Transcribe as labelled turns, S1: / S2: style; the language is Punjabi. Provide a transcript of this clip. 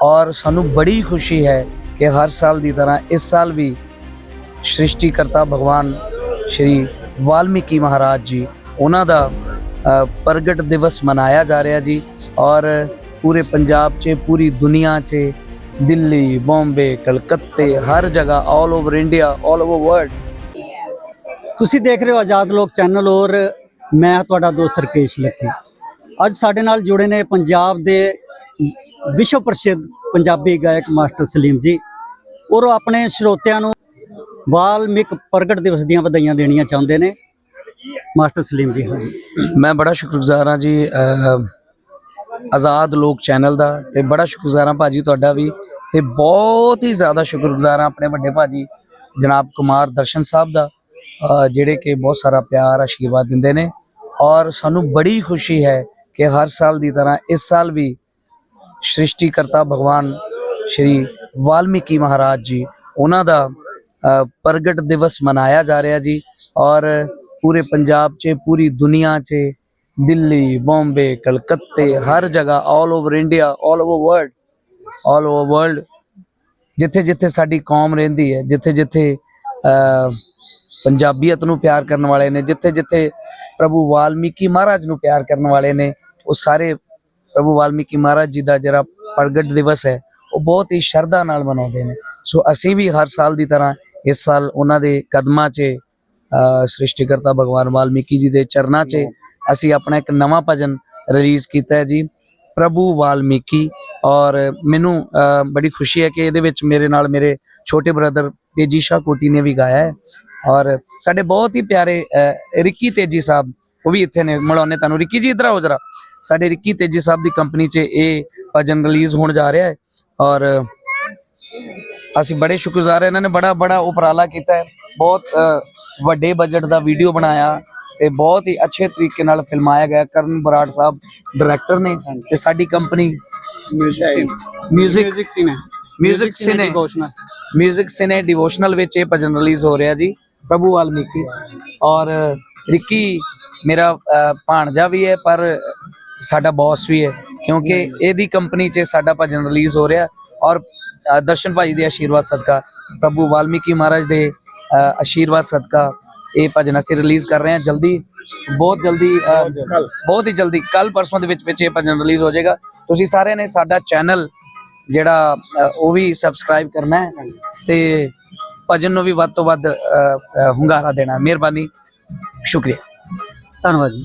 S1: ਔਰ ਸਾਨੂੰ ਬੜੀ ਖੁਸ਼ੀ ਹੈ ਕਿ ਹਰ ਸਾਲ ਦੀ ਤਰ੍ਹਾਂ ਇਸ ਸਾਲ ਵੀ ਸ੍ਰਿਸ਼ਟੀਕਰਤਾ ਭਗਵਾਨ ਸ਼੍ਰੀ ਵਾਲਮੀਕੀ ਮਹਾਰਾਜ ਜੀ, ਉਹਨਾਂ ਦਾ ਪ੍ਰਗਟ ਦਿਵਸ ਮਨਾਇਆ ਜਾ ਰਿਹਾ ਜੀ ਔਰ ਪੂਰੇ ਪੰਜਾਬ 'ਚ, ਪੂਰੀ ਦੁਨੀਆ 'ਚ ਦਿੱਲੀ, ਬੰਬੇ, ਕਲਕੱਤੇ, ਹਰ ਜਗ੍ਹਾ all over India all over world
S2: ਤੁਸੀਂ ਦੇਖ ਰਹੇ ਹੋ ਆਜ਼ਾਦ ਲੋਕ ਚੈਨਲ ਔਰ ਮੈਂ ਤੁਹਾਡਾ ਦੋਸਤ ਰਕੇਸ਼ ਲੱਖੀ। ਅੱਜ ਸਾਡੇ ਨਾਲ ਜੁੜੇ ਨੇ ਪੰਜਾਬ ਦੇ ਵਿਸ਼ਵ ਪ੍ਰਸਿੱਧ ਪੰਜਾਬੀ ਗਾਇਕ ਮਾਸਟਰ ਸਲੀਮ ਜੀ, ਔਰ ਉਹ ਆਪਣੇ ਸਰੋਤਿਆਂ ਨੂੰ ਵਾਲਮੀਕ ਪ੍ਰਗਟ ਦਿਵਸ ਦੀਆਂ ਵਧਾਈਆਂ ਦੇਣੀਆਂ ਚਾਹੁੰਦੇ ਨੇ। ਮਾਸਟਰ ਸਲੀਮ ਜੀ, ਹਾਂਜੀ।
S1: ਮੈਂ ਬੜਾ ਸ਼ੁਕਰਗੁਜ਼ਾਰ ਹਾਂ ਜੀ ਆਜ਼ਾਦ ਲੋਕ ਚੈਨਲ ਦਾ, ਤੇ ਬੜਾ ਸ਼ੁਕਰਗੁਜ਼ਾਰ ਹਾਂ ਭਾਜੀ ਤੁਹਾਡਾ ਵੀ, ਤੇ ਬਹੁਤ ਹੀ ਜ਼ਿਆਦਾ ਸ਼ੁਕਰਗੁਜ਼ਾਰ ਹਾਂ ਆਪਣੇ ਵੱਡੇ ਭਾਜੀ, ਜਨਾਬ ਕੁਮਾਰ ਦਰਸ਼ਨ ਸਾਹਿਬ ਦਾ ਜਿਹੜੇ ਕਿ ਬਹੁਤ ਸਾਰਾ ਪਿਆਰ, ਆਸ਼ੀਰਵਾਦ ਦਿੰਦੇ ਨੇ, ਔਰ ਸਾਨੂੰ ਬੜੀ ਖੁਸ਼ੀ ਹੈ ਕਿ ਹਰ ਸਾਲ ਦੀ ਤਰ੍ਹਾਂ ਇਸ ਸਾਲ ਵੀ ਸ੍ਰਿਸ਼ਟੀਕਰਤਾ ਭਗਵਾਨ ਸ਼੍ਰੀ ਵਾਲਮੀਕੀ ਮਹਾਰਾਜ ਜੀ, ਉਹਨਾਂ ਦਾ ਪ੍ਰਗਟ ਦਿਵਸ ਮਨਾਇਆ ਜਾ ਰਿਹਾ ਜੀ ਔਰ ਪੂਰੇ ਪੰਜਾਬ 'ਚ, ਪੂਰੀ ਦੁਨੀਆ 'ਚ ਦਿੱਲੀ, ਬੰਬੇ, ਕਲਕੱਤੇ, ਹਰ ਜਗ੍ਹਾ all over India all over world all over world ਜਿੱਥੇ ਜਿੱਥੇ ਸਾਡੀ ਕੌਮ ਰਹਿੰਦੀ ਹੈ, ਜਿੱਥੇ ਜਿੱਥੇ ਪੰਜਾਬੀਅਤ ਨੂੰ ਪਿਆਰ ਕਰਨ ਵਾਲੇ ਨੇ, ਜਿੱਥੇ ਜਿੱਥੇ ਪ੍ਰਭੂ ਵਾਲਮੀਕੀ ਮਹਾਰਾਜ ਨੂੰ ਪਿਆਰ ਕਰਨ ਵਾਲੇ ਨੇ, ਉਹ ਸਾਰੇ ਪ੍ਰਭੂ ਵਾਲਮੀਕੀ ਮਹਾਰਾਜ ਜੀ ਦਾ ਜਿਹੜਾ ਪ੍ਰਗਟ ਦਿਵਸ ਹੈ ਉਹ ਬਹੁਤ ਹੀ ਸ਼ਰਧਾ ਨਾਲ ਮਨਾਉਂਦੇ ਨੇ। ਸੋ ਅਸੀਂ ਵੀ ਹਰ ਸਾਲ ਦੀ ਤਰ੍ਹਾਂ ਇਸ ਸਾਲ ਉਹਨਾਂ ਦੇ ਕਦਮਾਂ 'ਚ ਅ, ਸ੍ਰਿਸ਼ਟੀਕਰਤਾ ਭਗਵਾਨ ਵਾਲਮੀਕੀ ਜੀ ਦੇ ਚਰਨਾਂ 'ਚ ਅਸੀਂ ਆਪਣਾ ਇੱਕ ਨਵਾਂ ਭਜਨ ਰਿਲੀਜ਼ ਕੀਤਾ ਹੈ ਜੀ ਪ੍ਰਭੂ ਵਾਲਮੀਕੀ। ਔਰ ਮੈਨੂੰ ਅ, ਬੜੀ ਖੁਸ਼ੀ ਹੈ ਕਿ ਇਹਦੇ ਵਿੱਚ ਮੇਰੇ ਨਾਲ ਮੇਰੇ ਛੋਟੇ ਬ੍ਰਦਰ ਤੇਜੀ ਸ਼ਾਹ ਕੋਟੀ ਨੇ ਵੀ ਗਾਇਆ ਹੈ। ਔਰ ਸਾਡੇ ਬਹੁਤ ਹੀ ਪਿਆਰੇ ਅ, ਰਿੱਕੀ ਤੇਜੀ ਸਾਹਿਬ ਉਹ ਵੀ ਇੱਥੇ ਨੇ ਮਿਲਾਉਣੇ ਤੁਹਾਨੂੰ। ਰਿੱਕੀ ਜੀ ਇਧਰ ਆਓ ਜਰਾ। ਸਾਡੇ ਰਿੱਕੀ ਤੇਜੀ ਸਾਹਿਬ ਦੀ ਕੰਪਨੀ 'ਚ ਇਹ ਭਜਨ ਰਿਲੀਜ਼ ਹੋਣ ਜਾ ਰਿਹਾ ਹੈ ਔਰ ਅਸੀਂ ਬੜੇ ਸ਼ੁਕਰਗੁਜ਼ਾਰ ਹਾਂ ਇਹਨਾਂ ਨੇ ਬੜਾ ਬੜਾ ਉਪਰਾਲਾ ਕੀਤਾ ਹੈ। ਬਹੁਤ ਵੱਡੇ ਬਜਟ ਦਾ ਵੀਡੀਓ ਬਣਾਇਆ ਤੇ ਬਹੁਤ ਹੀ ਅੱਛੇ ਤਰੀਕੇ ਨਾਲ ਫਿਲਮਾਇਆ ਗਿਆ। ਕਰਨ ਬਰਾੜ ਸਾਹਿਬ ਡਾਇਰੈਕਟਰ ਨੇ ਤੇ ਸਾਡੀ company music
S2: cine
S1: music cine music cine devotional ਵਿੱਚ ਇਹ ਭਜਨ ਰਿਲੀਜ਼ ਹੋ ਰਿਹਾ ਜੀ। ਪ੍ਰਭੂ ਵਾਲਮੀਕੀ। ਔਰ ਰਿੱਕੀ ਮੇਰਾ ਭਾਣਜਾ ਵੀ ਹੈ ਪਰ ਸਾਡਾ ਬੌਸ ਵੀ ਹੈ ਕਿਉਂਕਿ ਇਹਦੀ ਕੰਪਨੀ 'ਚ ਸਾਡਾ ਭਜਨ ਰਿਲੀਜ਼ ਹੋ ਰਿਹਾ ਔਰ ਦਰਸ਼ਨ ਭਾਈ ਦੇ ਆਸ਼ੀਰਵਾਦ ਸਦਕਾ ਪ੍ਰਭੂ ਵਾਲਮੀਕੀ ਮਹਾਰਾਜ ਦੇ ਆਸ਼ੀਰਵਾਦ ਸਦਕਾ ਇਹ ਭਜਨ ਅਸੀਂ ਰਿਲੀਜ਼ ਕਰ ਰਹੇ ਹਾਂ। ਜਲਦੀ ਬਹੁਤ ਜਲਦੀ ਬਹੁਤ ਹੀ ਜਲਦੀ ਕੱਲ ਪਰਸੋਂ ਦੇ ਵਿੱਚ ਵਿੱਚ ਇਹ ਭਜਨ ਰਿਲੀਜ਼ ਹੋ ਜਾਏਗਾ। ਤੁਸੀਂ ਸਾਰਿਆਂ ਨੇ ਸਾਡਾ ਚੈਨਲ ਜਿਹੜਾ ਉਹ ਵੀ ਸਬਸਕ੍ਰਾਈਬ ਕਰਨਾ ਹੈ ਤੇ ਭਜਨ ਨੂੰ ਵੀ ਵੱਧ ਤੋਂ ਵੱਧ ਹੁੰਗਾਰਾ ਦੇਣਾ। ਮਿਹਰਬਾਨੀ। ਸ਼ੁਕਰੀਆ।
S2: ਧੰਨਵਾਦ ਜੀ।